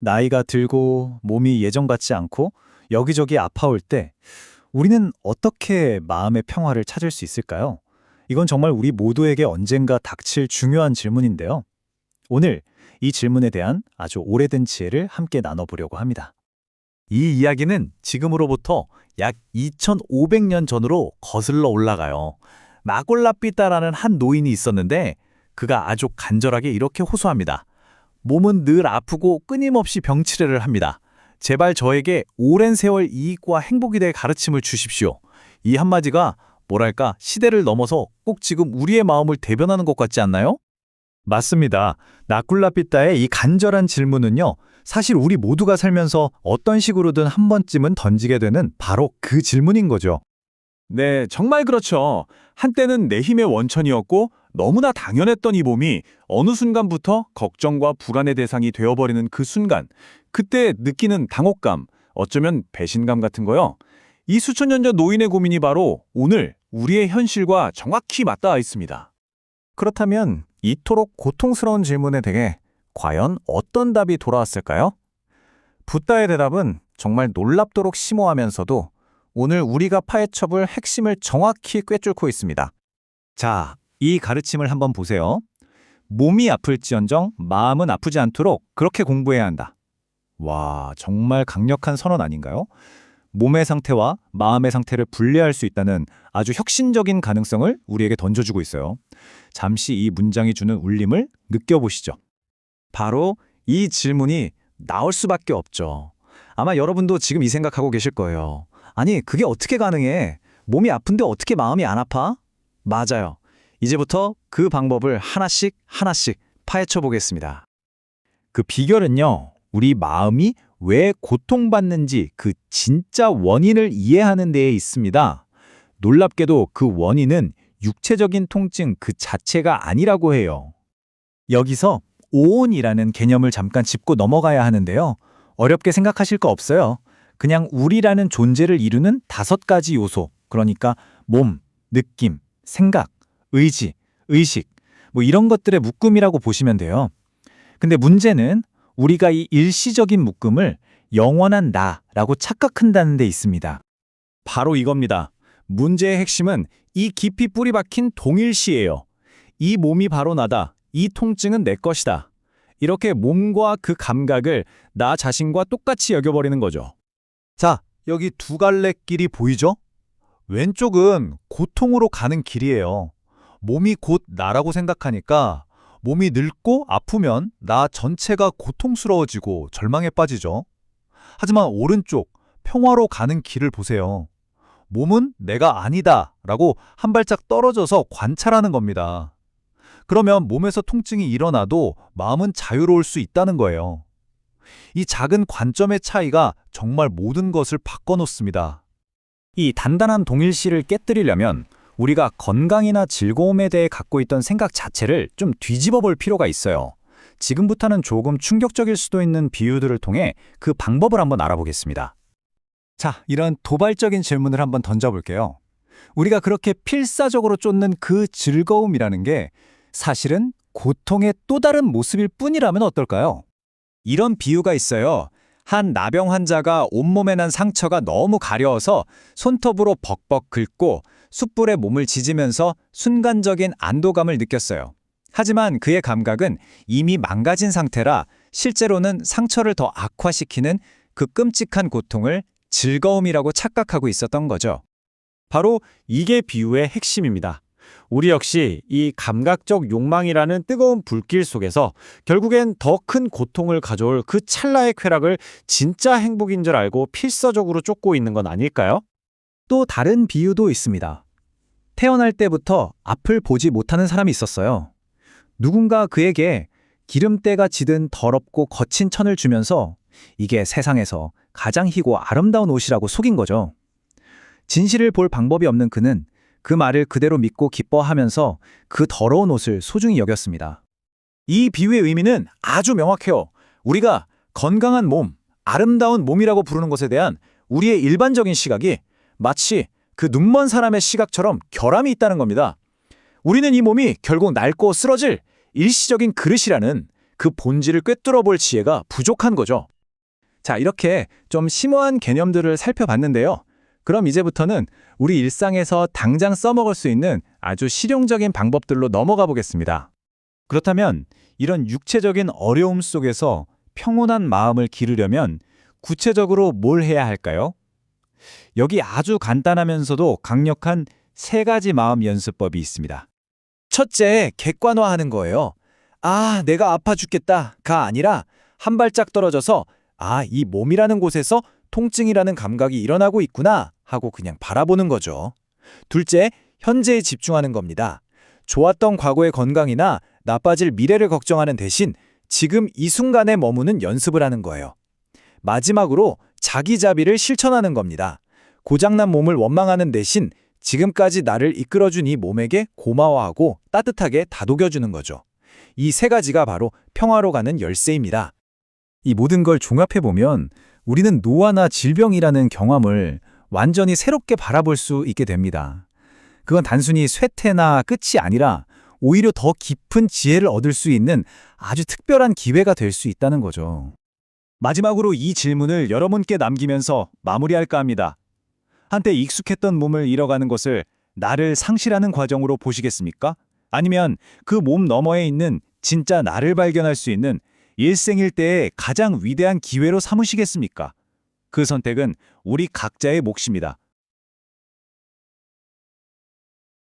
나이가 들고 몸이 예전 같지 않고 여기저기 아파올 때 우리는 어떻게 마음의 평화를 찾을 수 있을까요? 이건 정말 우리 모두에게 언젠가 닥칠 중요한 질문인데요. 오늘 이 질문에 대한 아주 오래된 지혜를 함께 나눠보려고 합니다. 이 이야기는 지금으로부터 약 2500년 전으로 거슬러 올라가요. 마골라삐따라는 한 노인이 있었는데 그가 아주 간절하게 이렇게 호소합니다. 몸은 늘 아프고 끊임없이 병치레를 합니다. 제발 저에게 오랜 세월 이익과 행복이 될 가르침을 주십시오. 이 한마디가 뭐랄까 시대를 넘어서 꼭 지금 우리의 마음을 대변하는 것 같지 않나요? 맞습니다. 나쿨라피따의 이 간절한 질문은요. 사실 우리 모두가 살면서 어떤 식으로든 한 번쯤은 던지게 되는 바로 그 질문인 거죠. 네, 정말 그렇죠. 한때는 내 힘의 원천이었고 너무나 당연했던 이 몸이 어느 순간부터 걱정과 불안의 대상이 되어버리는 그 순간, 그때 느끼는 당혹감, 어쩌면 배신감 같은 거요. 이 수천 년 전 노인의 고민이 바로 오늘 우리의 현실과 정확히 맞닿아 있습니다. 그렇다면 이토록 고통스러운 질문에 대해 과연 어떤 답이 돌아왔을까요? 붓다의 대답은 정말 놀랍도록 심오하면서도 오늘 우리가 파헤쳐볼 핵심을 정확히 꿰뚫고 있습니다. 자, 이 가르침을 한번 보세요. 몸이 아플지언정 마음은 아프지 않도록 그렇게 공부해야 한다. 와, 정말 강력한 선언 아닌가요? 몸의 상태와 마음의 상태를 분리할 수 있다는 아주 혁신적인 가능성을 우리에게 던져주고 있어요. 잠시 이 문장이 주는 울림을 느껴보시죠. 바로 이 질문이 나올 수밖에 없죠. 아마 여러분도 지금 이 생각하고 계실 거예요. 아니, 그게 어떻게 가능해? 몸이 아픈데 어떻게 마음이 안 아파? 맞아요. 이제부터 그 방법을 하나씩 하나씩 파헤쳐 보겠습니다. 그 비결은요, 우리 마음이 왜 고통받는지 그 진짜 원인을 이해하는 데에 있습니다. 놀랍게도 그 원인은 육체적인 통증 그 자체가 아니라고 해요. 여기서 오온이라는 개념을 잠깐 짚고 넘어가야 하는데요. 어렵게 생각하실 거 없어요. 그냥 우리라는 존재를 이루는 다섯 가지 요소, 그러니까 몸, 느낌, 생각, 의지, 의식, 뭐 이런 것들의 묶음이라고 보시면 돼요. 근데 문제는 우리가 이 일시적인 묶음을 영원한 나라고 착각한다는 데 있습니다. 바로 이겁니다. 문제의 핵심은 이 깊이 뿌리 박힌 동일시예요. 이 몸이 바로 나다. 이 통증은 내 것이다. 이렇게 몸과 그 감각을 나 자신과 똑같이 여겨버리는 거죠. 자, 여기 두 갈래 길이 보이죠? 왼쪽은 고통으로 가는 길이에요. 몸이 곧 나라고 생각하니까 몸이 늙고 아프면 나 전체가 고통스러워지고 절망에 빠지죠. 하지만 오른쪽 평화로 가는 길을 보세요. 몸은 내가 아니다 라고 한 발짝 떨어져서 관찰하는 겁니다. 그러면 몸에서 통증이 일어나도 마음은 자유로울 수 있다는 거예요. 이 작은 관점의 차이가 정말 모든 것을 바꿔놓습니다. 이 단단한 동일시를 깨뜨리려면 우리가 건강이나 즐거움에 대해 갖고 있던 생각 자체를 좀 뒤집어 볼 필요가 있어요. 지금부터는 조금 충격적일 수도 있는 비유들을 통해 그 방법을 한번 알아보겠습니다. 자, 이런 도발적인 질문을 한번 던져볼게요. 우리가 그렇게 필사적으로 쫓는 그 즐거움이라는 게 사실은 고통의 또 다른 모습일 뿐이라면 어떨까요? 이런 비유가 있어요. 한 나병 환자가 온몸에 난 상처가 너무 가려워서 손톱으로 벅벅 긁고 숯불에 몸을 지지면서 순간적인 안도감을 느꼈어요. 하지만 그의 감각은 이미 망가진 상태라 실제로는 상처를 더 악화시키는 그 끔찍한 고통을 즐거움이라고 착각하고 있었던 거죠. 바로 이게 비유의 핵심입니다. 우리 역시 이 감각적 욕망이라는 뜨거운 불길 속에서 결국엔 더 큰 고통을 가져올 그 찰나의 쾌락을 진짜 행복인 줄 알고 필사적으로 쫓고 있는 건 아닐까요? 또 다른 비유도 있습니다. 태어날 때부터 앞을 보지 못하는 사람이 있었어요. 누군가 그에게 기름때가 지든 더럽고 거친 천을 주면서 이게 세상에서 가장 희고 아름다운 옷이라고 속인 거죠. 진실을 볼 방법이 없는 그는 그 말을 그대로 믿고 기뻐하면서 그 더러운 옷을 소중히 여겼습니다. 이 비유의 의미는 아주 명확해요. 우리가 건강한 몸, 아름다운 몸이라고 부르는 것에 대한 우리의 일반적인 시각이 마치 그 눈먼 사람의 시각처럼 결함이 있다는 겁니다. 우리는 이 몸이 결국 낡고 쓰러질 일시적인 그릇이라는 그 본질을 꿰뚫어 볼 지혜가 부족한 거죠. 자, 이렇게 좀 심오한 개념들을 살펴봤는데요. 그럼 이제부터는 우리 일상에서 당장 써먹을 수 있는 아주 실용적인 방법들로 넘어가 보겠습니다. 그렇다면 이런 육체적인 어려움 속에서 평온한 마음을 기르려면 구체적으로 뭘 해야 할까요? 여기 아주 간단하면서도 강력한 세 가지 마음 연습법이 있습니다. 첫째, 객관화하는 거예요. 아, 내가 아파 죽겠다가 아니라 한 발짝 떨어져서 아, 이 몸이라는 곳에서 통증이라는 감각이 일어나고 있구나 하고 그냥 바라보는 거죠. 둘째, 현재에 집중하는 겁니다. 좋았던 과거의 건강이나 나빠질 미래를 걱정하는 대신 지금 이 순간에 머무는 연습을 하는 거예요. 마지막으로 자기자비를 실천하는 겁니다. 고장난 몸을 원망하는 대신 지금까지 나를 이끌어준 이 몸에게 고마워하고 따뜻하게 다독여주는 거죠. 이 세 가지가 바로 평화로 가는 열쇠입니다. 이 모든 걸 종합해보면 우리는 노화나 질병이라는 경험을 완전히 새롭게 바라볼 수 있게 됩니다. 그건 단순히 쇠퇴나 끝이 아니라 오히려 더 깊은 지혜를 얻을 수 있는 아주 특별한 기회가 될 수 있다는 거죠. 마지막으로 이 질문을 여러분께 남기면서 마무리할까 합니다. 한때 익숙했던 몸을 잃어가는 것을 나를 상실하는 과정으로 보시겠습니까? 아니면 그 몸 너머에 있는 진짜 나를 발견할 수 있는 일생일대의 가장 위대한 기회로 삼으시겠습니까? 그 선택은 우리 각자의 몫입니다.